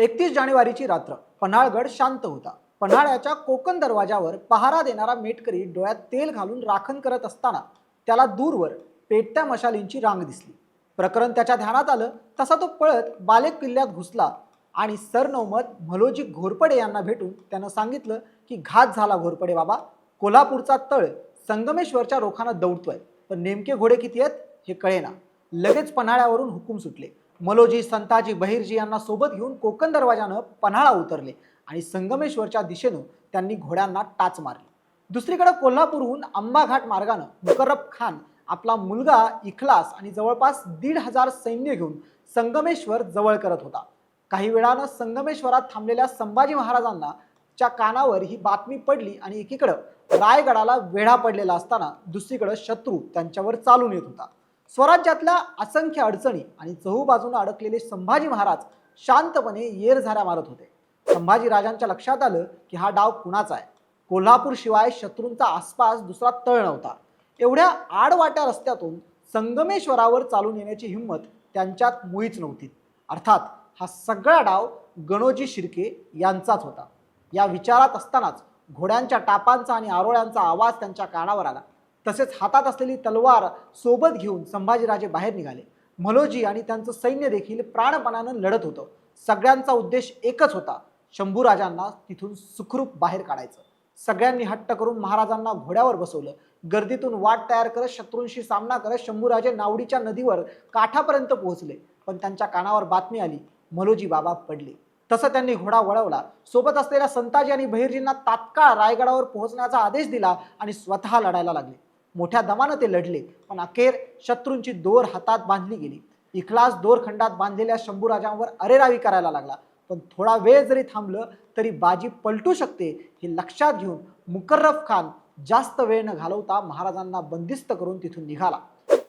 एकतीस जानेवारीची रात्र. पन्हाळगड शांत होता. पन्हाळ्याच्या कोकण दरवाजावर पहारा देणारा मेटकरी डोळ्यात तेल घालून राखण करत असताना त्याला दूरवर पेटत्या मशालींची रांग दिसली. प्रकरण त्याच्या ध्यानात आलं तसा तो पळत बालेक किल्ल्यात घुसला आणि सरनौमत मलोजी घोरपडे यांना भेटून त्यानं सांगितलं की घात झाला घोरपडे बाबा. कोल्हापूरचा तळ संगमेश्वरच्या रोखानं दौडतोय. पण नेमके घोडे किती आहेत हे कळेना. लगेच पन्हाळ्यावरून हुकूम सुटले. मलोजी संताजी बहिर्जी यांना सोबत घेऊन कोकण दरवाजानं पन्हाळा उतरले आणि संगमेश्वरच्या दिशेनं त्यांनी घोड्यांना टाच मारली. दुसरीकडे कोल्हापूरहून अंबाघाट मार्गानं मुकर्रब खान आपला मुलगा इखलास आणि जवळपास दीड हजार सैन्य घेऊन संगमेश्वर जवळ करत होता. काही वेळानं संगमेश्वरात थांबलेल्या संभाजी महाराजांना च्या कानावर ही बातमी पडली आणि एकीकडं रायगडाला वेढा पडलेला असताना दुसरीकडं शत्रू त्यांच्यावर चालून येत होता. स्वराज्यातल्या असंख्य अडचणी आणि चहूबाजूनं अडकलेले संभाजी महाराज शांतपणे येरझाऱ्या मारत होते. संभाजी राजांच्या लक्षात आलं की हा डाव कुणाचा आहे? कोल्हापूर शिवाय शत्रूंचा आसपास दुसरा तळ नव्हता. एवढ्या आडवाट्या रस्त्यातून संगमेश्वरावर चालून येण्याची हिंमत त्यांच्यात मुळीच नव्हती. अर्थात हा सगळा डाव गणोजी शिर्के यांचाच होता. या विचारात असतानाच घोड्यांच्या टापांचा आणि आरोळ्यांचा आवाज त्यांच्या कानावर आला. तसेच हातात असलेली तलवार सोबत घेऊन संभाजीराजे बाहेर निघाले. मलोजी आणि त्यांचं सैन्य देखील प्राणपणानं लढत होतं. सगळ्यांचा उद्देश एकच होता शंभूराजांना तिथून सुखरूप बाहेर काढायचं. सगळ्यांनी हट्ट करून महाराजांना घोड्यावर बसवलं. गर्दीतून वाट तयार करत शत्रूंशी सामना करत शंभूराजे नावडीच्या नदीवर काठापर्यंत पोहोचले. पण त्यांच्या कानावर बातमी आली मलोजी बाबा पडले. तसं त्यांनी घोडा वळवला. सोबत असलेल्या संताजी आणि बहिर्जींना तात्काळ रायगडावर पोहोचण्याचा आदेश दिला आणि स्वतः लढायला लागले. मोठ्या दमानं ते लढले पण अखेर शत्रूंची दोर हातात बांधली गेली. इखलास दोरखंडात बांधलेल्या शंभूराजांवर अरेरावी करायला लागला. पण थोडा वेळ जरी थांबलं तरी बाजी पलटू शकते हे लक्षात घेऊन मुकर्रफ खान जास्त वेळ न घालवता महाराजांना बंदिस्त करून तिथून निघाला.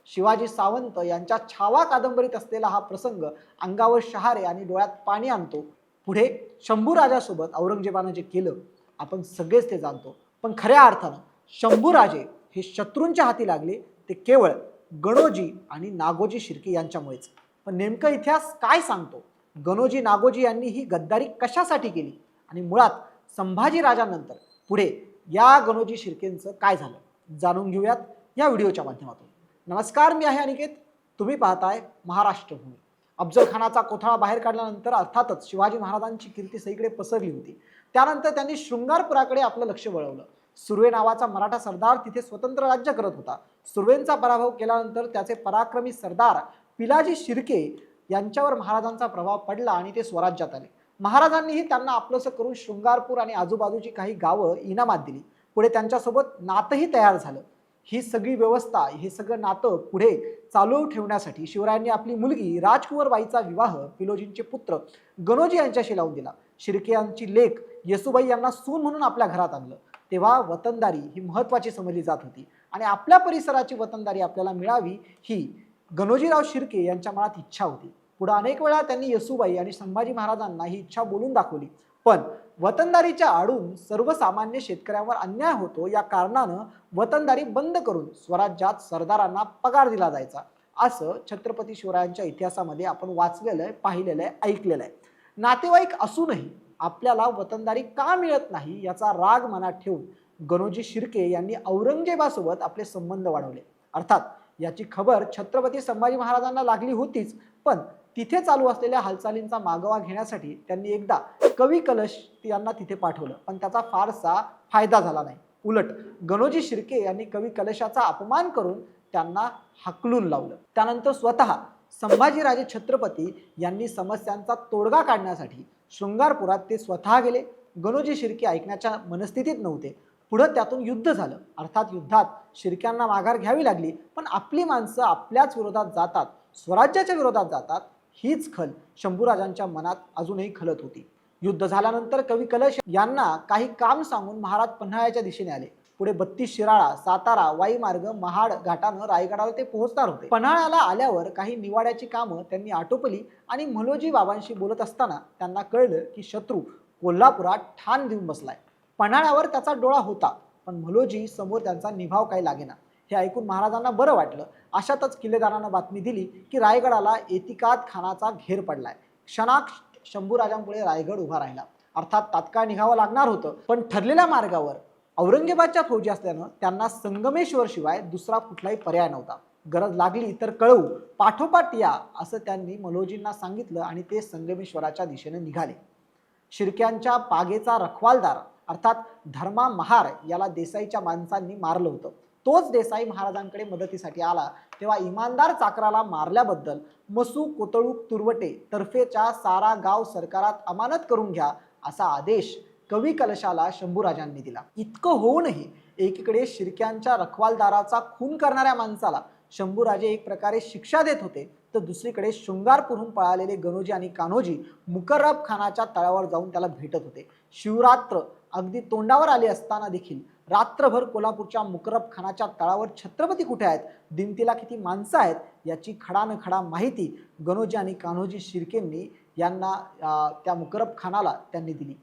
शिवाजी सावंत यांच्या छावा कादंबरीत असलेला हा प्रसंग अंगावर शहारे आणि डोळ्यात पाणी आणतो. पुढे शंभूराजासोबत औरंगजेबानं जे केलं आपण सगळेच ते जाणतो. पण खऱ्या अर्थानं शंभूराजे हे शत्रूंच्या हाती लागले ते केवळ गणोजी आणि नागोजी शिर्के यांच्यामुळेच. पण नेमकं इतिहास काय सांगतो? गणोजी नागोजी यांनी ही गद्दारी कशासाठी केली? आणि मुळात संभाजी राजानंतर पुढे या गणोजी शिर्केंचं काय झालं? जाणून घेऊयात या व्हिडिओच्या माध्यमातून. नमस्कार मी आहे अनिकेत. तुम्ही पाहताय महाराष्ट्रभूमी. अफजल खानाचा कोथळा बाहेर काढल्यानंतर अर्थातच शिवाजी महाराजांची कीर्ती सगळीकडे पसरली होती. त्यानंतर त्यांनी शृंगारपुराकडे आपलं लक्ष वळवलं. सुर्वे नावाचा मराठा सरदार तिथे स्वतंत्र राज्य करत होता. सुर्वेंचा पराभव केल्यानंतर त्याचे पराक्रमी सरदार पिलाजी शिर्के यांच्यावर महाराजांचा प्रभाव पडला आणि ते स्वराज्यात आले. महाराजांनीही त्यांना आपलंसं करून शृंगारपूर आणि आजूबाजूची काही गावं इनामात दिली. पुढे त्यांच्यासोबत नातंही तयार झालं. ही सगळी व्यवस्था हे सगळं नातं पुढे चालू ठेवण्यासाठी शिवरायांनी आपली मुलगी राजकुंवरबाईचा विवाह पिलोजींचे पुत्र गणोजी यांच्याशी लावून दिला. शिर्के यांची लेख येसुबाई यांना सून म्हणून आपल्या घरात आणलं. तेव्हा वतनदारी ही महत्त्वाची समजली जात होती. आणि आपल्या परिसराची वतनदारी आपल्याला मिळावी ही गणोजीराव शिर्के यांच्या मनात इच्छा होती. पुढे अनेक वेळा त्यांनी येसुबाई आणि संभाजी महाराजांना ही इच्छा बोलून दाखवली. पण वतनदारीच्या आडून सर्वसामान्य शेतकऱ्यांवर अन्याय होतो या कारणानं वतनदारी बंद करून स्वराज्यात सरदारांना पगार दिला जायचा. असं छत्रपती शिवरायांच्या इतिहासामध्ये आपण वाचलेलं आहे पाहिलेलं आहे ऐकलेलं आहे. नातेवाईक असूनही आपल्याला वतनदारी का मिळत नाही याचा राग मनात ठेवून गणोजी शिर्के यांनी औरंगजेबासोबत आपले संबंध वाढवले. अर्थात याची खबर छत्रपती संभाजी महाराजांना लागली होतीच पण तिथे चालू असलेल्या हालचालींचा मागोवा घेण्यासाठी त्यांनी एकदा कवी कलश यांना तिथे पाठवलं पण त्याचा फारसा फायदा झाला नाही. उलट गणोजी शिर्के यांनी कवी कलशाचा अपमान करून त्यांना हकलून लावलं. त्यानंतर स्वतः संभाजीराजे छत्रपती यांनी समस्यांचा तोडगा काढण्यासाठी शृंगारपुरात ते स्वतः गेले. गणोजी शिर्के ऐकण्याच्या मनस्थितीत नव्हते. पुढं त्यातून युद्ध झालं. अर्थात युद्धात शिर्क्यांना माघार घ्यावी लागली. पण आपली माणसं आपल्याच विरोधात जातात स्वराज्याच्या विरोधात जातात हीच खल शंभूराजांच्या मनात अजूनही खलत होती. युद्ध झाल्यानंतर कवी कलश यांना काही काम सांगून महाराज पन्हाळ्याच्या दिशेने आले. पुढे बत्तीस शिराळा सातारा वाई मार्ग महाड घाटानं रायगडावर ते पोहोचणार होते. पन्हाळ्याला आल्यावर काही निवाड्याची कामं त्यांनी आटोपली आणि मलोजी बाबांशी बोलत असताना त्यांना कळलं की शत्रू कोल्हापुरात ठाण देऊन बसलाय. पन्हाळ्यावर त्याचा डोळा होता पण मलोजी समोर त्यांचा निभाव काही लागेना. हे ऐकून महाराजांना बरं वाटलं. अशातच किल्लेदारानं बातमी दिली की रायगडाला एतिकात खानाचा घेर पडलाय. क्षणाक शंभूराजांपुढे रायगड उभा राहिला. अर्थात तात्काळ निघावं लागणार होतं पण ठरलेल्या मार्गावर औरंगजेबाच्या फौजी असल्यानं त्यांना संगमेश्वर शिवाय दुसरा कुठलाही पर्याय नव्हता. गरज लागली तर कळवू पाठोपाठ या असं त्यांनी मलोजींना सांगितलं आणि ते संगमेश्वराच्या दिशेने निघाले. शिर्क्यांच्या पागेचा रखवालदार अर्थात धर्मा महार याला देसाईच्या माणसांनी मारलं होतं. तोच देसाई महाराजांकडे मदतीसाठी आला तेव्हा इमानदार चाकराला मारल्याबद्दल मसू कोतळूक तुरवटे तर्फेच्या सारा गाव सरकारात अमानत करून घ्या असा आदेश कवी कलशाला शंभूराजांनी दिला. इतकं होऊनही एकीकडे शिर्क्यांच्या रखवालदाराचा खून करणाऱ्या माणसाला शंभूराजे एक प्रकारे शिक्षा देत होते तर दुसरीकडे शृंगारपूरहून पळालेले गणोजी आणि कान्होजी मुकर्रब खानाच्या तळावर जाऊन त्याला भेटत होते. शिवरात्र अगदी तोंडावर आले असताना देखील रात्रभर कोल्हापूरच्या मुकरब खानाच्या तळावर छत्रपती कुठे आहेत? दिमतीला किती माणसं आहेत? याची खडा न खडा माहिती गणोजी आणि कान्होजी शिर्केंनी यांना त्या मुकरब खानाला त्यांनी दिली.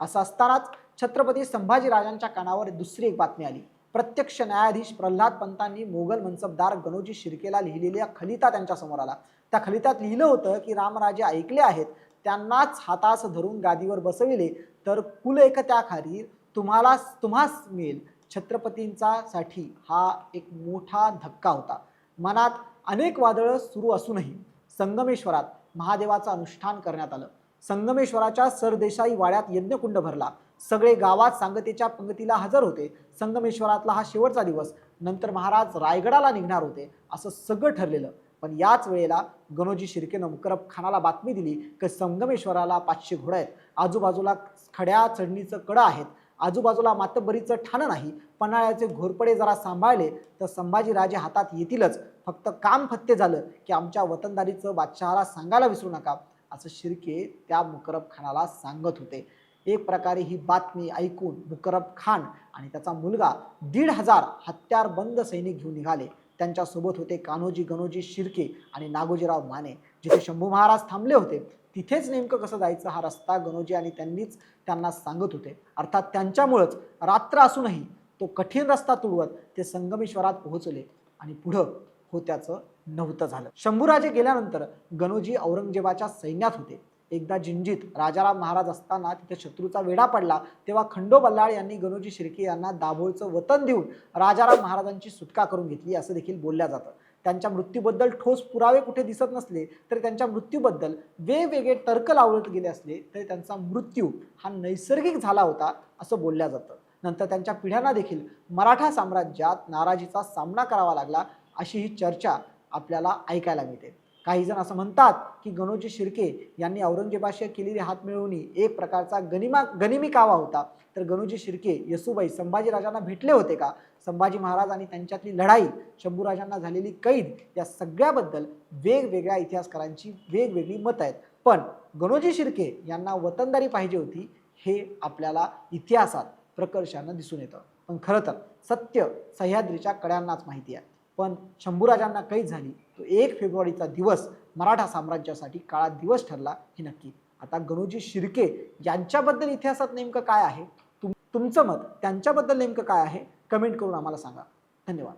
असं असतानाच छत्रपती संभाजीराजांच्या कानावर दुसरी एक बातमी आली. प्रत्यक्ष न्यायाधीश प्रल्हाद पंतांनी मोगल मनसबदार गणोजी शिर्केला लिहिलेल्या खलिता त्यांच्यासमोर आला. त्या खलितात लिहिलं होतं की रामराजे ऐकले आहेत त्यांनाच हातास धरून गादीवर बसविले तर कुल एक त्याखाली तुम्हाला तुम्हास मिळेल. छत्रपतींचा साठी हा एक मोठा धक्का होता. मनात अनेक वादळं सुरू असूनही संगमेश्वरात महादेवाचं अनुष्ठान करण्यात आलं. संगमेश्वराच्या सरदेशाई वाड्यात यज्ञकुंड भरला. सगळे गावात सांगतेच्या पंगतीला हजर होते. संगमेश्वरातला हा शेवटचा दिवस. नंतर महाराज रायगडाला निघणार होते असं सगळं ठरलेलं. पण याच वेळेला गणोजी शिर्केनं मुकरब खानाला बातमी दिली की संगमेश्वराला पाचशे घोडं आहेत. आजूबाजूला खड्या चढणीचं कडं आहेत. आजूबाजूला मातबरीचं ठाणं नाही. पन्हाळ्याचे घोरपडे जरा सांभाळले तर संभाजीराजे हातात येतीलच. फक्त काम फत्ते झालं की आमच्या वतनदारीचं बादशहाला सांगायला विसरू नका. असं शिर्के त्या मुकरब खानाला सांगत होते. एक प्रकारे ही बातमी ऐकून मुकरब खान आणि त्याचा मुलगा दीड हजार हत्यारबंद सैनिक घेऊन निघाले. त्यांच्यासोबत होते कान्होजी गणोजी शिर्के आणि नागोजीराव माने. जिथे शंभू महाराज थांबले होते तिथेच नेमकं कसं जायचं हा रस्ता गणोजी आणि त्यांनीच त्यांना सांगत होते. अर्थात त्यांच्यामुळंच रात्र असूनही तो कठीण रस्ता तुडवत ते संगमेश्वरात पोहोचले आणि पुढं होत्याचं नव्हतं झालं. शंभूराजे गेल्यानंतर गणोजी औरंगजेबाच्या सैन्यात होते. एकदा जिंजीत राजाराम महाराज असताना तिथे शत्रूचा वेढा पडला तेव्हा खंडो बल्लाळ यांनी गणोजी शिर्के यांना दाभोळचं वतन देऊन राजाराम महाराजांची सुटका करून घेतली असं देखील बोलल्या जातं. त्यांच्या मृत्यूबद्दल ठोस पुरावे कुठे दिसत नसले तरी त्यांच्या मृत्यूबद्दल वेगवेगळे तर्क लावत गेले असले तरी त्यांचा मृत्यू हा नैसर्गिक झाला होता असं बोलल्या जातं. नंतर त्यांच्या पिढ्यांना देखील मराठा साम्राज्यात नाराजीचा सामना करावा लागला अशी ही चर्चा आपल्याला ऐकायला मिळते. काही जण असं म्हणतात की गणोजी शिर्के यांनी औरंगजेबाशी केलेली हात मिळवणी एक प्रकारचा गनिमा गनिमी कावा होता. तर गणोजी शिर्के यसुबाई संभाजीराजांना भेटले होते का? संभाजी महाराज आणि त्यांच्यातली लढाई शंभूराजांना झालेली कैद या सगळ्याबद्दल वेगवेगळ्या इतिहासकारांची वेगवेगळी मतं आहेत. पण गणोजी शिर्के यांना वतनदारी पाहिजे होती हे आपल्याला इतिहासात प्रकर्षानं दिसून येतं. पण खरं तर सत्य सह्याद्रीच्या कड्यांनाच माहिती आहे. पण शंभूराजांना कैद झाली. तो एक फेब्रुवारीचा दिवस मराठा साम्राज्यासाठी काळा दिवस ठरला हे नक्की. आता गणूजी शिर्के यांच्याबद्दल इतिहासात नेमकं काय आहे? तुम तुमचं मत त्यांच्याबद्दल नेमकं काय आहे? कमेंट करून आम्हाला सांगा. धन्यवाद.